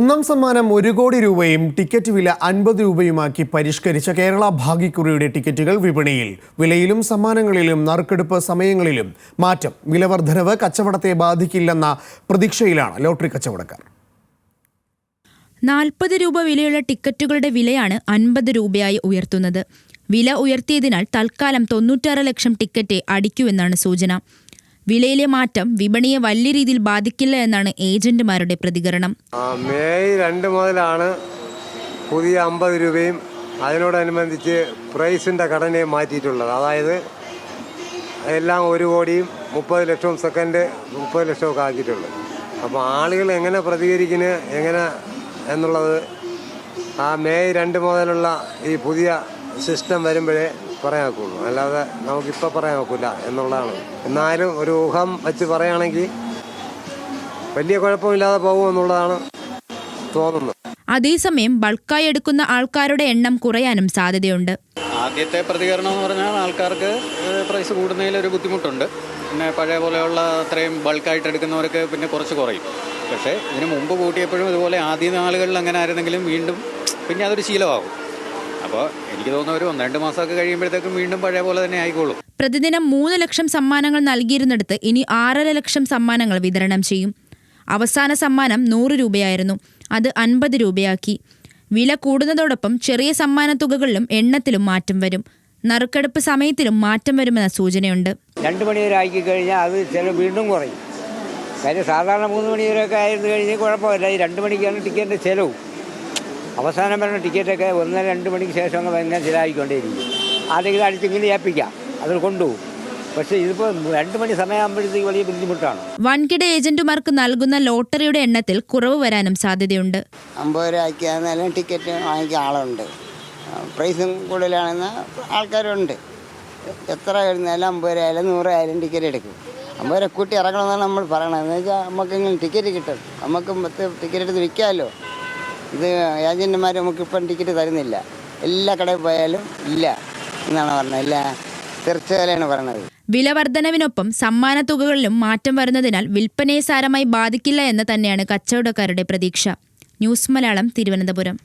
ഒന്നാം സമ്മാനം ഒരു കോടി രൂപയും ടിക്കറ്റ് വില അൻപത് രൂപയുമാക്കി പരിഷ്കരിച്ച കേരള ഭാഗ്യക്കുറിയുടെ ടിക്കറ്റുകൾ വിപണിയിൽ. വിലയിലും സമ്മാനങ്ങളിലും നറുക്കെടുപ്പ് സമയങ്ങളിലും മാറ്റം. വിലവർദ്ധനവ് കച്ചവടത്തെ ബാധിക്കില്ലെന്ന പ്രതീക്ഷയിലാണ് ലോട്ടറി കച്ചവടക്കാർ. നാൽപ്പത് രൂപ വിലയുള്ള ടിക്കറ്റുകളുടെ വിലയാണ് അൻപത് രൂപയായി ഉയർത്തുന്നത്. വില ഉയർത്തിയതിനാൽ തൽക്കാലം തൊണ്ണൂറ്റാറ് ലക്ഷം ടിക്കറ്റ് അടിക്കുമെന്നാണ് സൂചന. വിലയിലെ മാറ്റം വിപണിയെ വലിയ രീതിയിൽ ബാധിക്കില്ല എന്നാണ് ഏജന്റുമാരുടെ പ്രതികരണം. മെയ് രണ്ട് മുതലാണ് പുതിയ അമ്പത് രൂപയും അതിനോടനുബന്ധിച്ച് പ്രൈസിന്റെ ഘടനയും മാറ്റിയിട്ടുള്ളത്. അതായത് എല്ലാം ഒരു കോടിയും മുപ്പത് ലക്ഷവും സെക്കൻഡ് മുപ്പത് ലക്ഷമൊക്കെ ആക്കിയിട്ടുള്ളത്. അപ്പോൾ ആളുകൾ എങ്ങനെ പ്രതികരിക്കുന്നു എങ്ങനെ എന്നുള്ളത് ആ മെയ് രണ്ട് മുതലുള്ള ഈ പുതിയ സിസ്റ്റം വരുമ്പോഴേ പറയാൻ ഒക്കുള്ളൂ അല്ലാതെ നമുക്കിപ്പോൾ പറയാൻ ഒക്കില്ല എന്നുള്ളതാണ്. എന്നാലും ഒരു ഊഹം വെച്ച് പറയുകയാണെങ്കിൽ വലിയ കുഴപ്പമില്ലാതെ പോകുമെന്നുള്ളതാണ് തോന്നുന്നത്. അതേസമയം ബൾക്കായി എടുക്കുന്ന ആൾക്കാരുടെ എണ്ണം കുറയാനും സാധ്യതയുണ്ട്. ആദ്യത്തെ പ്രതികരണം എന്ന് പറഞ്ഞാൽ ആൾക്കാർക്ക് പ്രൈസ് കൂടുന്നതിൽ ഒരു ബുദ്ധിമുട്ടുണ്ട്. പിന്നെ പഴയ പോലെയുള്ള അത്രയും ബൾക്കായിട്ട് എടുക്കുന്നവർക്ക് പിന്നെ കുറച്ച് കുറയും. പക്ഷേ ഇതിന് മുമ്പ് കൂട്ടിയപ്പോഴും ഇതുപോലെ ആദ്യ നാളുകളിൽ അങ്ങനെ ആയിരുന്നെങ്കിലും വീണ്ടും പിന്നെ അതൊരു ശീലമാകും. അപ്പോൾ എനിക്ക് തോന്നുന്ന ഒരു ഒന്ന് രണ്ട് മാസമൊക്കെ കഴിയുമ്പോഴത്തേക്കും വീണ്ടും പഴയ പോലെ തന്നെ ആയിക്കോളും. പ്രതിദിനം മൂന്ന് ലക്ഷം സമ്മാനങ്ങൾ നൽകിയിരുന്നിടത്ത് ഇനി ആറര ലക്ഷം സമ്മാനങ്ങൾ വിതരണം ചെയ്യും. അവസാന സമ്മാനം നൂറ് രൂപയായിരുന്നു. അത് അൻപത് രൂപയാക്കി. വില കൂടുന്നതോടൊപ്പം ചെറിയ സമ്മാന തുകകളിലും എണ്ണത്തിലും മാറ്റം വരും. നറുക്കെടുപ്പ് സമയത്തിലും മാറ്റം വരുമെന്ന സൂചനയുണ്ട്. രണ്ട് മണി വരെ ആക്കി കഴിഞ്ഞാൽ അത് ചില വീണ്ടും കുറയും. കാര്യം സാധാരണ മൂന്ന് മണി വരെയൊക്കെ ആയിരുന്നു കഴിഞ്ഞാൽ കുഴപ്പമില്ല. ഈ രണ്ട് മണിക്കാണ് ടിക്കറ്റിന്റെ ചിലവും. അവസാനം പറഞ്ഞ ടിക്കറ്റൊക്കെ ഒന്ന് രണ്ട് മണിക്ക് ശേഷം അങ്ങ് ഭയങ്കര ചിലവായിക്കൊണ്ടേയിരിക്കും. ആരെങ്കിലും അടിച്ചിങ്ങനെ ഏൽപ്പിക്കാം. അതിൽ കൊണ്ടുപോകും. പക്ഷേ ഇതിപ്പോ രണ്ട് മണി സമയമാകുമ്പോഴത്തേക്ക് വലിയ ബുദ്ധിമുട്ടാണ്. വൻകിട ഏജന്റുമാർക്ക് നൽകുന്ന ലോട്ടറിയുടെ എണ്ണത്തിൽ കുറവ് വരാനും സാധ്യതയുണ്ട്. അമ്പത് രൂപ ആക്കിയാലും ടിക്കറ്റ് വാങ്ങിക്കാൻ ആളുണ്ട്. പ്രൈസും കൂടുതലാണെന്ന് ആൾക്കാരുണ്ട്. എത്ര വരുന്നാലും അമ്പത് രൂപ ആയാലും നൂറ് ആയാലും ടിക്കറ്റ് എടുക്കും. അമ്പത് രൂപ കൂട്ടി ഇറങ്ങണമെന്നാണ് നമ്മൾ പറയണത്. എന്ന് വെച്ചാൽ നമുക്ക് ഇങ്ങനെ ടിക്കറ്റ് കിട്ടും. നമുക്ക് പത്ത് ടിക്കറ്റ് എടുത്ത് വിൽക്കാമല്ലോ. ഇത് നമുക്ക് നമുക്കിപ്പം ടിക്കറ്റ് തരുന്നില്ല. എല്ലാ കടയിൽ പോയാലും ഇല്ല എന്നാണ് പറഞ്ഞത്. ഇല്ല തീർച്ചയായാണ് പറഞ്ഞത്. വില വർധനവിനൊപ്പം സമ്മാന തുകകളിലും മാറ്റം വരുന്നതിനാൽ വിൽപ്പനയെ സാരമായി ബാധിക്കില്ല എന്ന് തന്നെയാണ് കച്ചവടക്കാരുടെ പ്രതീക്ഷ. ന്യൂസ് മലയാളം തിരുവനന്തപുരം.